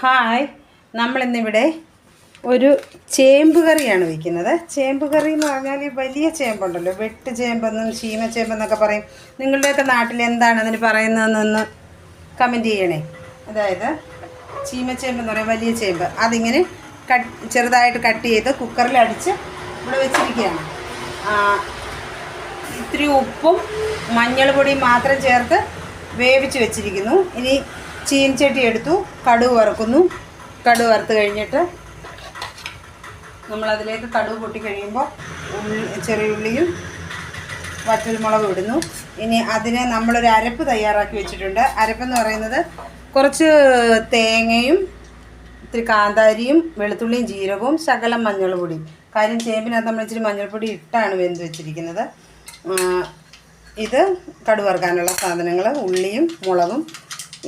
Hi നമ്മളിന്നിവിടെ ഒരു ചേമ്പ് കറിയാണ് വയ്ക്കുന്നത് ചേമ്പ് കറി എന്ന് പറഞ്ഞാൽ ഈ വലിയ ചേമ്പുണ്ടല്ലോ. വെട്ട് ചേമ്പെന്നും ചീമ ചേമ്പെന്നൊക്കെ പറയും. നിങ്ങളുടെയൊക്കെ നാട്ടിൽ എന്താണ് അതിന് പറയുന്നതെന്നൊന്ന് കമന്റ് ചെയ്യണേ. അതായത് ചീമച്ചേമ്പ് എന്ന് പറയും വലിയ ചേമ്പ്. അതിങ്ങനെ കട്ട് ചെറുതായിട്ട് കട്ട് ചെയ്ത് കുക്കറിൽ അടിച്ച് ഇവിടെ വെച്ചിരിക്കുകയാണ്. ഇത്തിരി ഉപ്പും മഞ്ഞൾ പൊടിയും മാത്രം ചേർത്ത് വേവിച്ച് വെച്ചിരിക്കുന്നു. ഇനി ചീനച്ചട്ടി എടുത്തു കടുക് വറുക്കുന്നു. കടുവ് വറുത്ത് കഴിഞ്ഞിട്ട് നമ്മളതിലേക്ക് കടുക് പൊട്ടി കഴിയുമ്പോൾ ഉള്ളി ചെറിയുള്ളിയും വറ്റൽമുളകും ഇടുന്നു. ഇനി അതിന് നമ്മളൊരു അരപ്പ് തയ്യാറാക്കി വെച്ചിട്ടുണ്ട്. അരപ്പെന്ന് പറയുന്നത് കുറച്ച് തേങ്ങയും ഇത്തിരി കാന്താരിയും വെളുത്തുള്ളിയും ജീരകവും ശകലം മഞ്ഞൾപ്പൊടിയും കാര്യം ചേമ്പിനകത്ത് നമ്മൾ ഇച്ചിരി മഞ്ഞൾപ്പൊടി ഇട്ടാണ് വെന്ത് വെച്ചിരിക്കുന്നത്. ഇത് കടുവറുക്കാനുള്ള സാധനങ്ങൾ ഉള്ളിയും മുളകും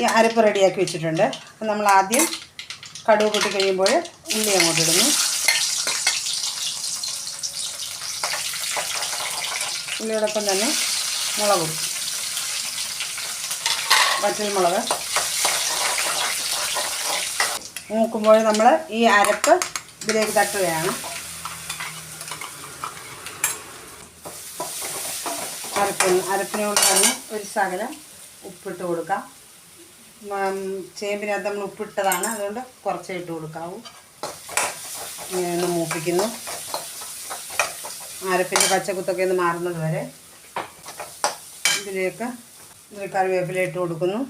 ഈ അരപ്പ് റെഡിയാക്കി വെച്ചിട്ടുണ്ട്. അപ്പം നമ്മൾ ആദ്യം കടുക് പൊട്ടി കഴിയുമ്പോൾ ഉള്ളി അങ്ങോട്ട് ഇടുന്നു. ഉള്ളിയോടൊപ്പം തന്നെ മുളകും. വറ്റൽമുളക് മൂക്കുമ്പോൾ നമ്മൾ ഈ അരപ്പ് ഇതിലേക്ക് തട്ടുകയാണ്. അരപ്പിന് അരപ്പിനോട് തന്നെ ഒരു ശകലം ഉപ്പിട്ട് കൊടുക്കാം. ചേമ്പിനകത്ത് നമ്മൾ ഉപ്പിട്ടതാണ്. അതുകൊണ്ട് കുറച്ചേ ഇട്ട് കൊടുക്കാവൂ. ഇങ്ങനെ മൂപ്പിക്കുന്നു. അരപ്പിന്റെ പച്ചക്കുത്തൊക്കെ ഒന്ന് മാറുന്നത് വരെ ഇതിലേക്ക് ഇതിൽ കറിവേപ്പില ഇട്ട് കൊടുക്കുന്നു.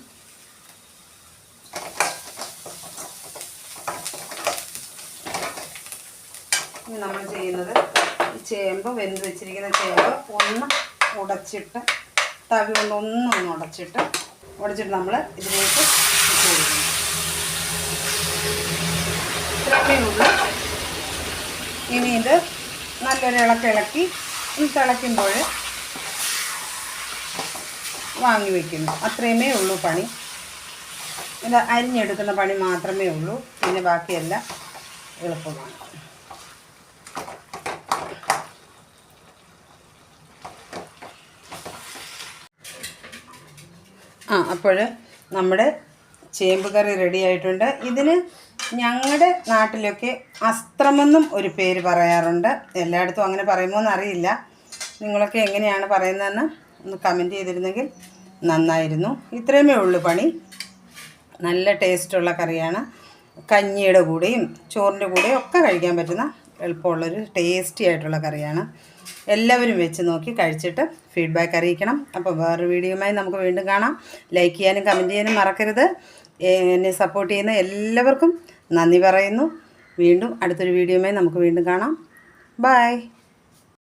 നമ്മൾ ചെയ്യുന്നത് ഈ ചേമ്പ് വെന്ത് വെച്ചിരിക്കുന്ന ചേമ്പ് ഒന്ന് ഉടച്ചിട്ട് തവി കൊണ്ട് ഒന്നൊന്ന് ഉടച്ചിട്ട് ഉടച്ചിട്ട് നമ്മൾ ഇതിലേക്ക് ഇട്ട് കൊടുക്കണം. ഉള്ളൂ. ഇനി ഇത് നല്ലൊരു ഇളക്കിളക്കി തിളയ്ക്കുമ്പോൾ വാങ്ങി വയ്ക്കുന്നു അത്രയുമേ ഉള്ളൂ പണി. ഇത് അരിഞ്ഞെടുക്കുന്ന പണി മാത്രമേ ഉള്ളൂ. പിന്നെ ബാക്കിയെല്ലാം എളുപ്പമാണ്. ആ അപ്പോൾ നമ്മുടെ ചേമ്പ് കറി റെഡി ആയിട്ടുണ്ട്. ഇതിന് ഞങ്ങളുടെ നാട്ടിലൊക്കെ അസ്ത്രമെന്നും ഒരു പേര് പറയാറുണ്ട്. എല്ലായിടത്തും അങ്ങനെ പറയുമോ എന്നറിയില്ല നിങ്ങളൊക്കെ എങ്ങനെയാണ് പറയുന്നതെന്ന് ഒന്ന് കമന്റ് ചെയ്തിരുന്നെങ്കിൽ നന്നായിരുന്നു. ഇത്രയുമേ ഉള്ളൂ പണി. നല്ല ടേസ്റ്റുള്ള കറിയാണ്. കഞ്ഞിയുടെ കൂടെയും ചോറിന്റെ കൂടെയും ഒക്കെ കഴിക്കാൻ പറ്റുന്ന എളുപ്പമുള്ളൊരു ടേസ്റ്റി ആയിട്ടുള്ള കറിയാണ്. എല്ലാവരും വെച്ച് നോക്കി കഴിച്ചിട്ട് ഫീഡ്ബാക്ക് അറിയിക്കണം. അപ്പോൾ വേറൊരു വീഡിയോയുമായി നമുക്ക് വീണ്ടും കാണാം. ലൈക്ക് ചെയ്യാനും കമന്റ് ചെയ്യാനും മറക്കരുത്. എന്നെ സപ്പോർട്ട് ചെയ്യുന്ന എല്ലാവർക്കും നന്ദി പറയുന്നു. വീണ്ടും അടുത്തൊരു വീഡിയോയുമായി നമുക്ക് വീണ്ടും കാണാം. ബായ്